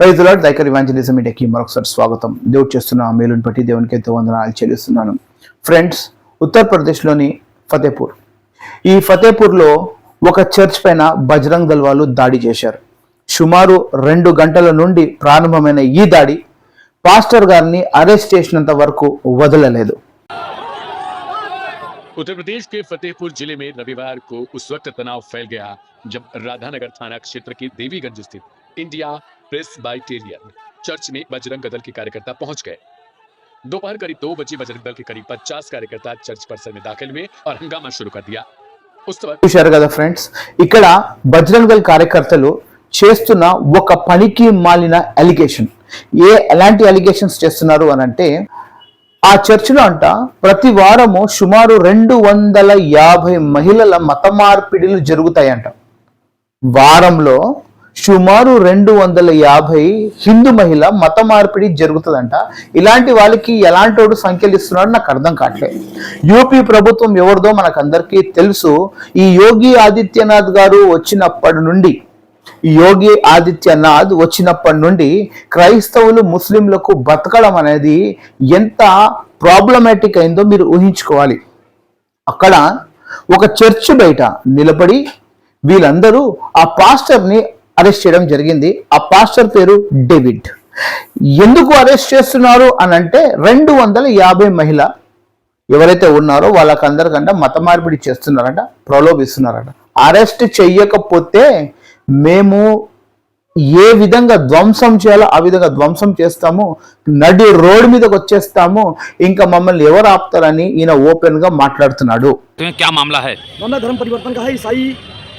రైతుల దైకర్ ఇవాంజలిజం మీడియాకి మరొకసారి స్వాగతం దేవుడు చేస్తున్న మేలుని బట్టి దేవునికి ఎంతో వందనాలు చెల్లిస్తున్నాను ఫ్రెండ్స్ ఉత్తరప్రదేశ్లోని ఫతేపూర్ ఈ ఫతేపూర్లో ఒక చర్చ్ పైన బజరంగ్ దళ్ వాళ్ళు దాడి చేశారు సుమారు రెండు గంటల నుండి ప్రారంభమైన ఈ దాడి పాస్టర్ గారిని అరెస్ట్ చేసినంత వరకు వదలలేదు उत्तर प्रदेश के फतेहपुर जिले में रविवार को उस वक्त तनाव फैल गया जब राधानगर थाना क्षेत्र के देवीगंज स्थित इंडिया प्रेस बाइटेरियन चर्च में बजरंग दल के कार्यकर्ता पहुंच गए दोपहर करीब दो बजे बजरंग दल के करीब 50 कार्यकर्ता चर्च परिसर में दाखिल हुए और हंगामा शुरू कर दिया उस वक्त చూశారు కదా ఫ్రెండ్స్ ఇక్కడ బజరంగ్ దళ్ కార్యకర్తలు చేస్తున్న ఒక పనికి మాలిన అలిగేషన్ ఏ ఎలాంటి అలిగేషన్స్ చేస్తున్నారు అని అంటే ఆ చర్చిలో అంట ప్రతి వారము సుమారు రెండు వందల యాభై మహిళల మత మార్పిడిలు జరుగుతాయంట వారంలో సుమారు రెండు వందల యాభై హిందూ మహిళ మత మార్పిడి జరుగుతుందంట. ఇలాంటి వాళ్ళకి ఎలాంటి సంఖ్యలు ఇస్తున్నాడు నాకు అర్థం కావట్లేదు. యూపీ ప్రభుత్వం ఎవరిదో మనకు అందరికీ తెలుసు. ఈ యోగి ఆదిత్యనాథ్ గారు వచ్చినప్పటి నుండి యోగి ఆదిత్యనాథ్ వచ్చినప్పటి నుండి క్రైస్తవులు ముస్లింలకు బతకడం అనేది ఎంత ప్రాబ్లమాటిక్ అయిందో మీరు ఊహించుకోవాలి. అక్కడ ఒక చర్చ్ బయట నిలబడి వీళ్ళందరూ ఆ పాస్టర్ని అరెస్ట్ చేయడం జరిగింది. ఆ పాస్టర్ పేరు డేవిడ్. ఎందుకు అరెస్ట్ చేస్తున్నారు అని అంటే రెండు వందల యాభై మహిళ ఎవరైతే ఉన్నారో వాళ్ళకందరికంట మత మార్పిడి చేస్తున్నారంట ప్రలోభిస్తున్నారంట. అరెస్ట్ చెయ్యకపోతే మేము ఏ విధంగా ధ్వంసం చేయాలో ఆ విధంగా ధ్వంసం చేస్తాము నడి రోడ్ మీదకి వచ్చేస్తాము ఇంకా మమ్మల్ని ఎవరు ఆపుతారని ఈయన ఓపెన్గా మాట్లాడుతున్నాడు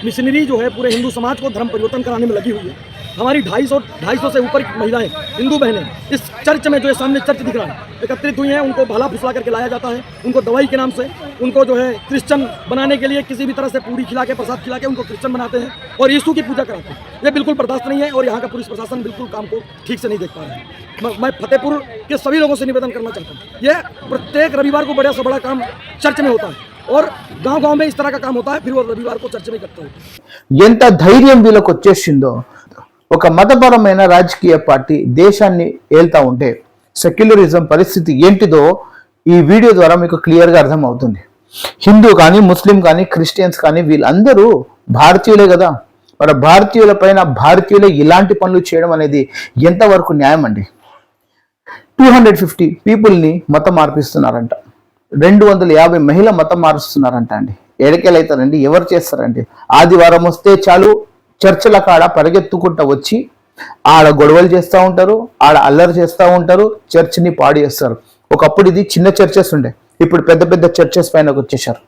मिशनरी जो है पूरे हिंदू समाज को धर्म परिवर्तन कराने में लगी हुई है। हमारी ढाई सौ ढाई सौ से ऊपर महिलाएँ, हिंदू बहनें, इस चर्च में जो है सामने चर्च दिख रहा है। एकत्रित हुई हैं, उनको भला फुसला करके लाया जाता है, उनको दवाई के नाम से, उनको जो है क्रिश्चियन बनाने के लिए किसी भी तरह से पूरी खिला के, प्रसाद खिला के उनको क्रिश्चियन बनाते हैं और यीशु की पूजा कराते हैं। ये बिल्कुल बर्दाश्त नहीं है और यहाँ का पुलिस प्रशासन बिल्कुल काम को ठीक से नहीं देख पा रहा है। मैं फतेहपुर के सभी लोगों से निवेदन करना चाहता हूँ। ये प्रत्येक रविवार को बड़ा से बड़ा काम चर्च में होता है। और गांव गांव में इस तरह का काम होता है फिर वो रविवार को चर्च में करते हैं ఎంత ధైర్యం వీళ్ళకి వచ్చేసిందో ఒక మతపరమైన రాజకీయ పార్టీ దేశాన్ని ఏల్తా ఉంటే సెక్యులరిజం పరిస్థితి ఏంటిదో ఈ వీడియో ద్వారా మీకు క్లియర్గా అర్థమవుతుంది హిందూ కానీ ముస్లిం కానీ క్రిస్టియన్స్ కానీ వీళ్ళందరూ భారతీయులే కదా మరి భారతీయుల పైన భారతీయులే ఇలాంటి పనులు చేయడం అనేది ఎంతవరకు న్యాయం అండి టూ హండ్రెడ్ ఫిఫ్టీ పీపుల్ని మతం మార్పిస్తున్నారంట రెండు వందల యాభై మహిళ మతం మారుస్తున్నారంట అండి. ఎడకెళ్ళైతారండి ఎవరు చేస్తారండి? ఆదివారం వస్తే చాలు చర్చల కాడ పరిగెత్తుకుంటూ వచ్చి ఆడ గొడవలు చేస్తూ ఉంటారు ఆడ అల్లరి చేస్తూ ఉంటారు చర్చిని పాడు చేస్తారు. ఒకప్పుడు ఇది చిన్న చర్చెస్ ఉండే. ఇప్పుడు పెద్ద పెద్ద చర్చెస్ పైన వచ్చేసారు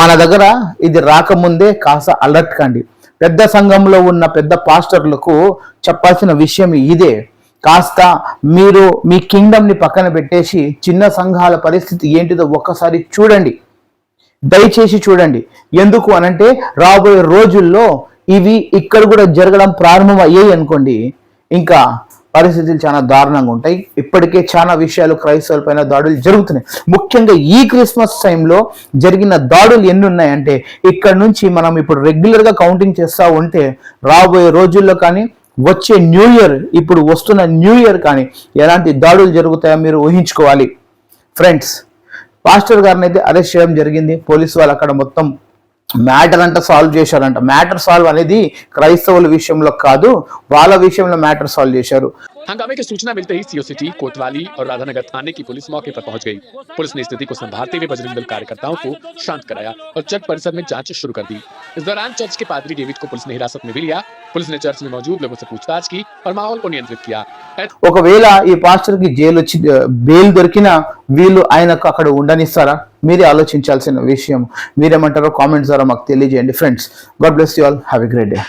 మన దగ్గర ఇది రాకముందే కాస్త అలర్ట్ కండి. పెద్ద సంఘంలో ఉన్న పెద్ద పాస్టర్లకు చెప్పాల్సిన విషయం ఇదే. కాస్త మీరు మీ కింగ్డమ్ని పక్కన పెట్టేసి చిన్న సంఘాల పరిస్థితి ఏంటిదో ఒక్కసారి చూడండి. దయచేసి చూడండి. ఎందుకు అనంటే రాబోయే రోజుల్లో ఇవి ఇక్కడ కూడా జరగడం ప్రారంభం అయ్యాయి అనుకోండి. ఇంకా పరిస్థితులు చాలా దారుణంగా ఉంటాయి. ఇప్పటికే చాలా విషయాలు క్రైస్తవుల పైన దాడులు జరుగుతున్నాయి. ముఖ్యంగా ఈ క్రిస్మస్ టైంలో జరిగిన దాడులు ఎన్ని ఉన్నాయంటే ఇక్కడ నుంచి మనం ఇప్పుడు రెగ్యులర్గా కౌంటింగ్ చేస్తూ ఉంటే రాబోయే రోజుల్లో కానీ వచ్చే న్యూ ఇయర్ ఇప్పుడు వస్తున్న న్యూ ఇయర్ కానీ ఎలాంటి దాడులు జరుగుతాయో మీరు ఊహించుకోవాలి. ఫ్రెండ్స్ పాస్టర్ గారిని అయితే అరెస్ట్ చేయడం జరిగింది. పోలీసు వాళ్ళు అక్కడ మొత్తం మ్యాటర్ అంతా సాల్వ్ చేశారంట. మ్యాటర్ సాల్వ్ అనేది క్రైస్తవుల విషయంలో కాదు వాళ్ళ విషయంలో మ్యాటర్ సాల్వ్ చేశారు. हंगामे की सूचना मिलते ही सीओ सिटी कोतवाली और राधानगर थाने की पुलिस मौके पर पहुंच गई पुलिस ने स्थिति को संभालते हुए बजरंग दल कार्यकर्ताओं को शांत कराया और चर्च परिसर में जांच शुरू कर दी इस दौरान चर्च के पादरी डेविड को पुलिस ने हिरासत में भी लिया पुलिस ने चर्च में मौजूद लोगों से पूछताछ की और माहौल को नियंत्रित किया ఒకవేళ ఈ పాస్టర్ కి జైలు వచ్చి బెయిల్ దొరికినా వీళ్ళు ఆయనకు అక్కడ ఉండనిస్తారా మీరే ఆలోచించాల్సిన విషయం మీరేమంటారో కామెంట్స్ ద్వారా మాకు తెలియజేయండి friends God bless you all have a great day